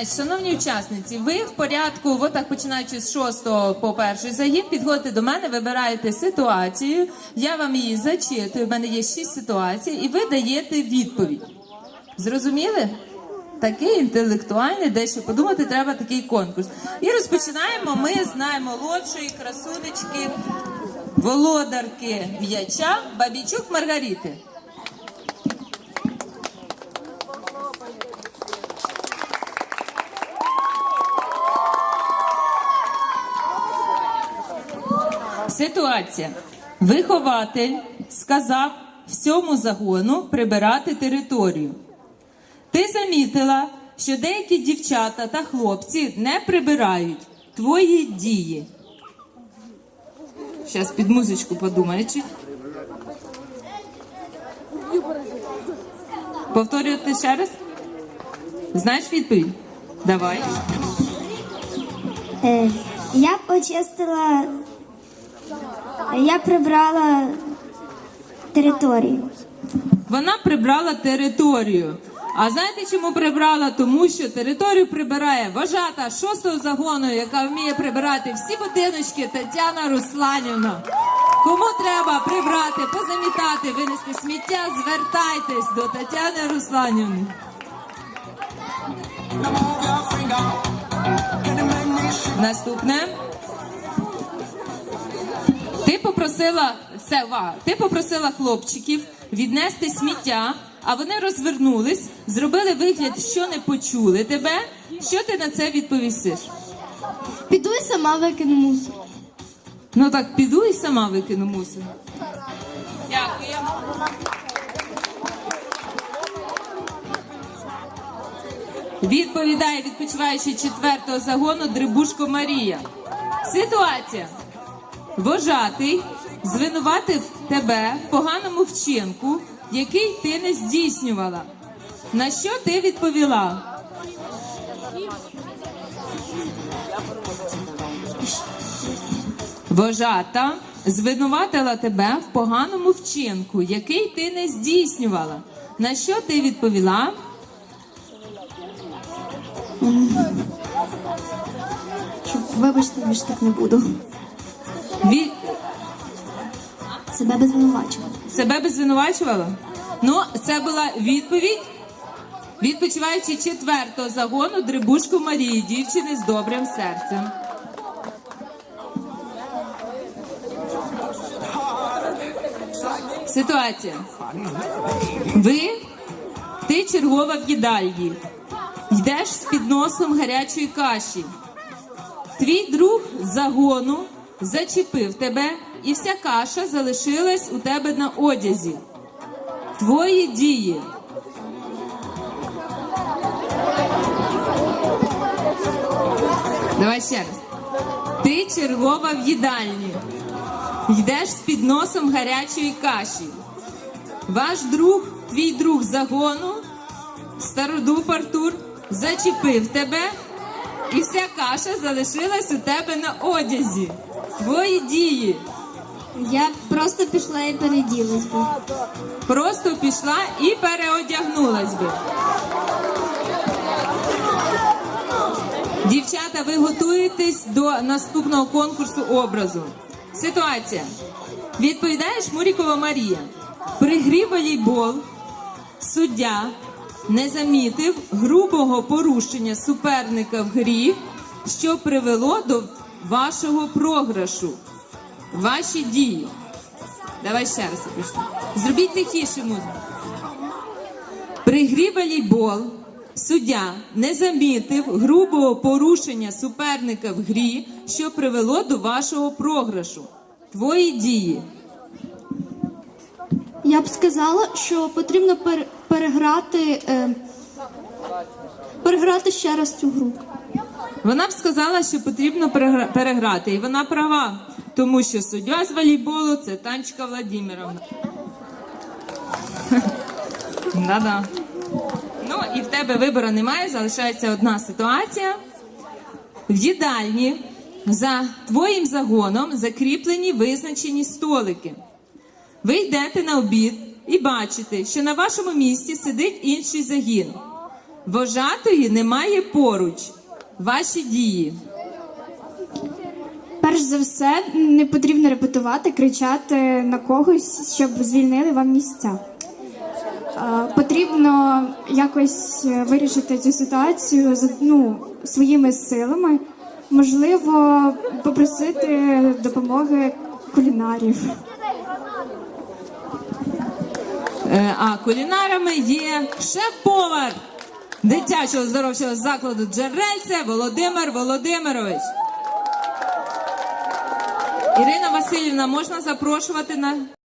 Значить, шановні учасниці, ви в порядку, от так починаючи з 6 по перший загін, підходите до мене, вибираєте ситуацію, я вам її зачитую. в мене є 6 ситуацій, і ви даєте відповідь. Зрозуміли? Такий інтелектуальний, дещо подумати, треба такий конкурс. І розпочинаємо ми з наймолодшої красунечки, володарки м'яча Бабічук Маргарити. Ситуація. Вихователь сказав всьому загону прибирати територію. Ти замітила, що деякі дівчата та хлопці не прибирають твої дії. Зараз під музичку подумаючи. Повторювати ще раз? Знаєш відповідь? Давай. Е, Я б очистила, я прибрала територію. Вона прибрала територію. А знаєте, чому прибрала? Тому що територію прибирає вожата шостого загону, яка вміє прибирати всі будиночки Тетяна Русланівна. Кому треба прибрати, позамітати, винести сміття, звертайтесь до Тетяни Русланівни. Наступне. Попросила все, увага. Ти попросила хлопчиків віднести сміття, а вони розвернулись, зробили вигляд, що не почули тебе. Що ти на це відповісиш? Піду і сама викину мусор. Ну так піду і сама викину мусор. Дякую. Відповідає відпочиваючи четвертого загону Дрибушко Марія. Ситуація. Вожатий звинуватив тебе в поганому вчинку, який ти не здійснювала. На що ти відповіла? Вожата звинуватила тебе в поганому вчинку, який ти не здійснювала. На що ти відповіла? Вибачте, більше так не буду. Ві... Себе без звинувачувати. Себе би звинувачувала? Ну, це була відповідь. Відпочиваючи четвертого загону Дрибушку Марії, дівчини з добрим серцем. Ситуація. Ви, ти чергова в їдальні. Йдеш з підносом гарячої каші. Твій друг з загону зачепив тебе, і вся каша залишилась у тебе на одязі. Твої дії. Давай ще раз. Ти чергова в їдальні. Йдеш з підносом гарячої каші. Ваш друг, твій друг загону, стародуб Артур, зачепив тебе, і вся каша залишилась у тебе на одязі. Твої дії. Я просто пішла і переділась би. Просто пішла і переодягнулась би. Дівчата, ви готуєтесь до наступного конкурсу образу. Ситуація. Відповідає Шмурікова Марія. При грі волейбол суддя не замітив грубого порушення суперника в грі, що привело до вашого програшу. Ваші дії. Давай ще раз я. Зробіть тихіше музику. При грі суддя не замітив грубого порушення суперника в грі, що привело до вашого програшу. Твої дії. Я б сказала, що потрібно пер- переграти, е, переграти ще раз цю гру. Вона б сказала, що потрібно переграти, і вона права, тому що суддя з волейболу це Танечка Владимировна. Да-да. Ну і в тебе вибору немає, залишається одна ситуація. В їдальні за твоїм загоном закріплені визначені столики. Ви йдете на обід і бачите, що на вашому місці сидить інший загін. Вожатої немає поруч. Ваші дії. Перш за все, не потрібно репетувати, кричати на когось, щоб звільнили вам місця. Е, Потрібно якось вирішити цю ситуацію ну, своїми силами. Можливо, попросити допомоги кулінарів. Е, А кулінарами є шеф-повар дитячого здоровчого закладу Джерельце Володимир Володимирович. Ірина Васильівна, можна запрошувати на